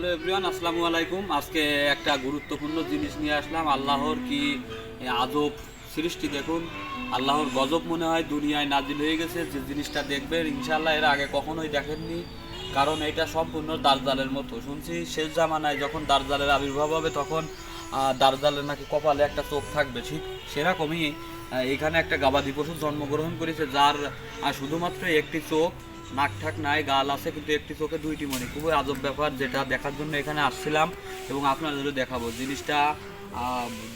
Hello everyone, আসসালামু আলাইকুম। আজকে একটা গুরুত্বপূর্ণ জিনিস নিয়ে আসলাম। আল্লাহর কি আজব সৃষ্টি দেখুন। আল্লাহর গজব মনে হয় দুনিয়ায় নাজিল হয়ে গেছে। যে জিনিসটা দেখবেন ইনশাল্লাহ এর আগে কখনোই দেখেননি। কারণ এটা সম্পূর্ণ দার্জালের মতো। শুনছি, শেষ জামানায় যখন দার্জালের আবির্ভাব হবে, তখন দার্জালের নাকি কপালে একটা চোখ থাকবে। ঠিক সেরকমই এখানে একটা গাবাদি পশু জন্মগ্রহণ করেছে, যার শুধুমাত্র একটি চোখ। নাক ঠাক নাই, গাল আছে, কিন্তু একটি চোখে দুইটি মণি। খুবই আজব ব্যাপার যেটা দেখার জন্য এখানে আসছিলাম এবং আপনাদেরও দেখাবো। জিনিসটা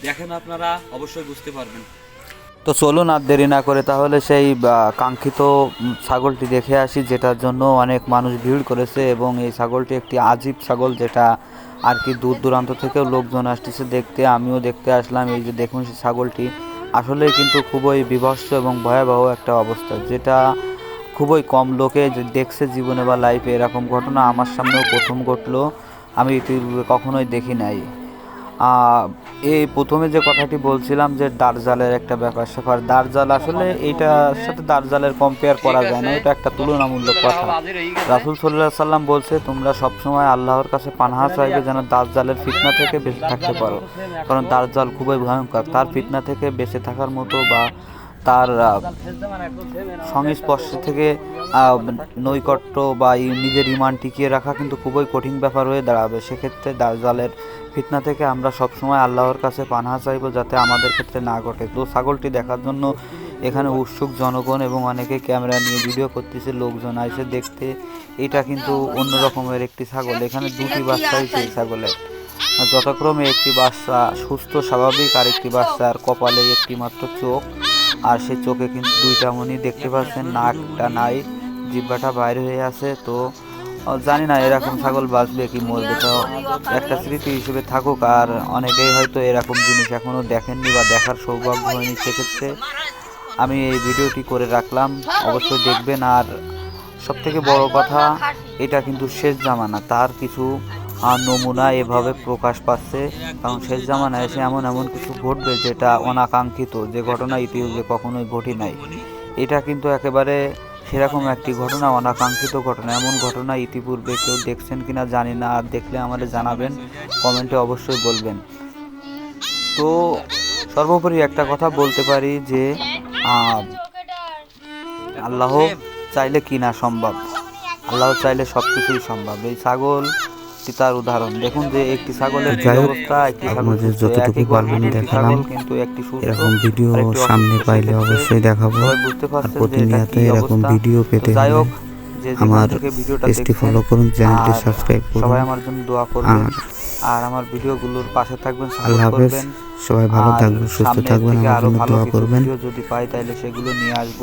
দেখেন আপনারা, অবশ্যই বুঝতে পারবেন। তো চলুন আর দেরি না করে তাহলে সেই কাঙ্ক্ষিত ছাগলটি দেখে আসি, যেটার জন্য অনেক মানুষ ভিড় করেছে এবং এই ছাগলটি একটি আজীব ছাগল যেটা আর কি দূর দূরান্ত থেকেও লোকজন আসতেছে দেখতে। আমিও দেখতে আসলাম, এই যে দেখুন সেই ছাগলটি। আসলে কিন্তু খুবই বিভৎস এবং ভয়াবহ একটা অবস্থা, যেটা খুবই কম লোকে দেখছে জীবনে বা লাইফে এরকম ঘটনা, আমার সামনেও প্রথম ঘটলো, আমি ইতিপূর্বে কখনোই দেখি নাই। এই প্রথমে যে কথাটি বলছিলাম যে দার্জালের একটা ব্যাপার স্যাপার দার্জাল আসলে এইটার সাথে দার্জালের কম্পেয়ার করা যায় না, এটা একটা তুলনামূলক কথা। রাসুল সাল্লাহ সাল্লাম বলছে, তোমরা সবসময় আল্লাহর কাছে পানাহা চাইবে যেন দার্জালের ফিতনা থেকে বেঁচে থাকতে পারো। কারণ দার্জাল খুবই ভয়ঙ্কর, তার ফিতনা থেকে বেঁচে থাকার মতো বা তার সংস্পর্শ থেকে নৈকট্য বা নিজের ইমান টিকিয়ে রাখা কিন্তু খুবই কঠিন ব্যাপার হয়ে দাঁড়াবে। সেক্ষেত্রে দার্জালের ফিতনা থেকে আমরা সবসময় আল্লাহর কাছে পানাহা চাইব যাতে আমাদের ক্ষেত্রে না ঘটে। তো ছাগলটি দেখার জন্য এখানে উৎসুক জনগণ এবং অনেকে ক্যামেরা নিয়ে ভিডিও করতেছে, লোকজন আইসে দেখতে। এটা কিন্তু অন্য রকমের একটি ছাগল। এখানে দুটি বাচ্চা হয়েছে এই ছাগলের যথাক্রমে একটি বাচ্চা সুস্থ, স্বাভাবিক আর একটি বাচ্চার কপালে একটি মাত্র চোখ। আর সে চোখে কিন্তু দুইটা মনি দেখতে পাচ্ছেন, নাকটা নাই, জিব্বাটা বাইরে হয়ে আছে, তো জানি না এরকম ছাগল বাঁচবে কি মরবে, তো একটা স্মৃতি হিসেবে থাকুক, আর অনেকেই হয়তো এরকম জিনিস এখনও দেখেননি বা দেখার সৌভাগ্য হয়নি সেক্ষেত্রে। আমি এই ভিডিওটি করে রাখলাম, অবশ্যই দেখবেন, আর সবথেকে বড় কথা, এটা কিন্তু শেষ জামানা, তার কিছু আহ, নমুনা এভাবে প্রকাশ পাচ্ছে কারণ শেষ জামানায় এসে এমন এমন কিছু ঘটবে যেটা অনাকাঙ্ক্ষিত যে ঘটনা ইতিহাসে কখনোই ঘটে নাই। এটা কিন্তু একেবারে সেরকম একটি ঘটনা অনাকাঙ্ক্ষিত ঘটনা। এমন ঘটনা ইতিপূর্বে কেউ দেখছেন কিনা জানি না আর দেখলে আমাদের জানাবেন কমেন্টে অবশ্যই বলবেন। তো সর্বোপরি একটা কথা বলতে পারি যে আল্লাহ চাইলে কি না সম্ভব? আল্লাহ চাইলে সব কিছুই সম্ভব। এই ছাগল তার উদাহরণ। দেখুন যে একটি ছাগলের যাই হোক, একটি আপনাদের যতটুকু পারবেন দেখালাম। একটি এরকম ভিডিও সামনে পাইলে অবশ্যই দেখাবো। বুঝতে আর প্রতিনিয়ত এরকম ভিডিও পেতে যাই হোক আমার ভিডিওটা পেজটি ফলো করুন চ্যানেলটি সাবস্ক্রাইব করুন। সবাই আমার জন্য দোয়া করবেন। আর আমার ভিডিওগুলোর পাশে থাকবেন সাপোর্ট আল্লাহ হাফেজ। করবেন। সবাই ভালো থাকবেন সুস্থ থাকবেন থেকে আমার আরও জন্য ভালো দোয়া করবেন। ভিডিও যদি পাই তাহলে সেগুলো নিয়ে আসব।